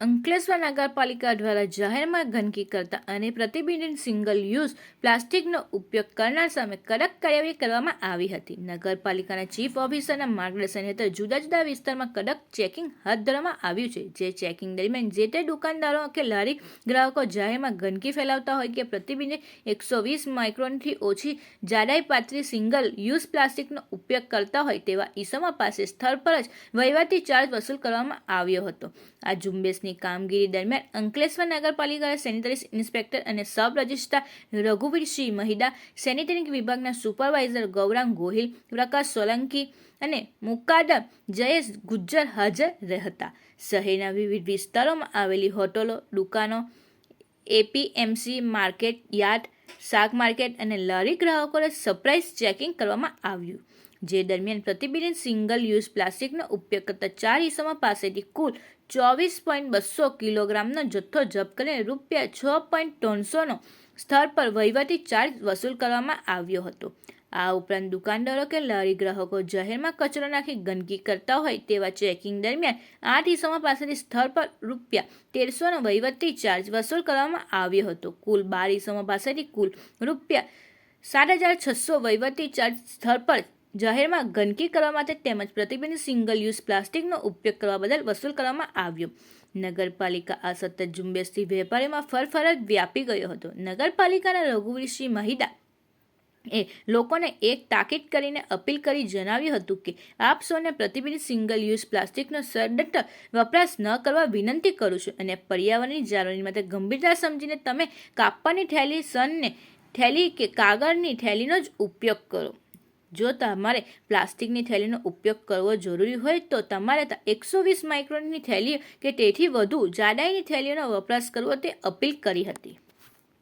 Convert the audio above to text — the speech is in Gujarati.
અંકલેશ્વર નગરપાલિકા દ્વારા જાહેરમાં ગંદકી કરતા અને પ્રતિબિંબિત સિંગલ યુઝ પ્લાસ્ટિકનો ઉપયોગ કરનાર સામે કડક કાર્યવાહી કરવામાં આવી હતી. નગરપાલિકાના ચીફ ઓફિસરના માર્ગદર્શન હેઠળ જુદા જુદા વિસ્તારમાં કડક ચેકિંગ હાથ ધરવામાં આવ્યું છે. જે ચેકિંગ દરમિયાન જે તે દુકાનદારો કે લારી ગ્રાહકો જાહેરમાં ગંદકી ફેલાવતા હોય કે પ્રતિબિંબિત એકસો વીસ માઇક્રોનથી ઓછી જાડાઈ પાતળી સિંગલ યુઝ પ્લાસ્ટિકનો ઉપયોગ કરતા હોય તેવા ઈસમો પાસે સ્થળ પર જ વહીવટી ચાર્જ વસૂલ કરવામાં આવ્યો હતો. આ ઝુંબેશની કામગીરી દરમિયાન અંકલેશ્વર નગરપાલિકા સેનિટરી ઇન્સ્પેક્ટર અને sub registrar Raghuvirsinh Mahida sanitary વિભાગના સુપરવાઇઝર ગૌરાંગ ગોહિલ, પ્રકાશ સોલંકી અને મુકાદમ જયેશ ગુજ્જર હાજર રહેતા. શહેરના વિવિધ વિસ્તારોમાં આવેલી હોટલો, દુકાનો, એપીએમસી માર્કેટ યાર્ડ શાક માર્કેટ અને લારી ગ્રાહકોને સરપ્રાઇઝ ચેકિંગ કરવામાં આવ્યું, જે દરમિયાન પ્રતિબિંબિત સિંગલ યુઝ પ્લાસ્ટિકનો ઉપયોગ કરતા ચાર ઈસમો પાસેથી કુલ ચોવીસ પોઈન્ટ બસો કિલોગ્રામનો જથ્થો જપ્ત કરીને રૂપિયા છ પોઈન્ટ ત્રણસોનો સ્થળ પર વહીવટી ચાર્જ વસૂલ કરવામાં આવ્યો હતો. આ ઉપરાંત દુકાનદારો કે લારી ગ્રાહકો જાહેરમાં કચરો નાખી ગંદકી કરતા હોય તેવા ચેકિંગ દરમિયાન આઠ ઈસમો પાસેથી સ્થળ પર રૂપિયા તેરસોનો વહીવટી ચાર્જ વસૂલ કરવામાં આવ્યો હતો. કુલ બાર ઈસમો પાસેથી કુલ રૂપિયા સાત હજાર છસો વહીવટી ચાર્જ સ્થળ પર જાહેરમાં ગંદકી કરવા માટે તેમજ પ્રતિબંધિત સિંગલ યુઝ પ્લાસ્ટિકનો ઉપયોગ કરવા બદલ વસૂલ કરવામાં આવ્યો. નગરપાલિકા આ સતત ઝુંબેશથી વેપારીમાં ફરફરત વ્યાપી ગયો હતો. નગરપાલિકાના રઘુવીરસિંહ મહિદા એ લોકોને એક તાકીદ કરીને અપીલ કરી જણાવ્યું હતું કે, આપ સૌને પ્રતિબિંબિત સિંગલ યુઝ પ્લાસ્ટિકનો સદંતર વપરાશ ન કરવા વિનંતી કરું છું અને પર્યાવરણની જાળવણી માટે ગંભીરતા સમજીને તમે કાપડની થેલી, સનને થેલી કે કાગળની થેલીનો જ ઉપયોગ કરો. જો તમારે પ્લાસ્ટિકની થેલીનો ઉપયોગ કરવો જરૂરી હોય તો તમારે એકસો વીસ માઇક્રોનની થેલી કે તેથી વધુ જાડાઈની થેલીઓનો વપરાશ કરવો તે અપીલ કરી હતી.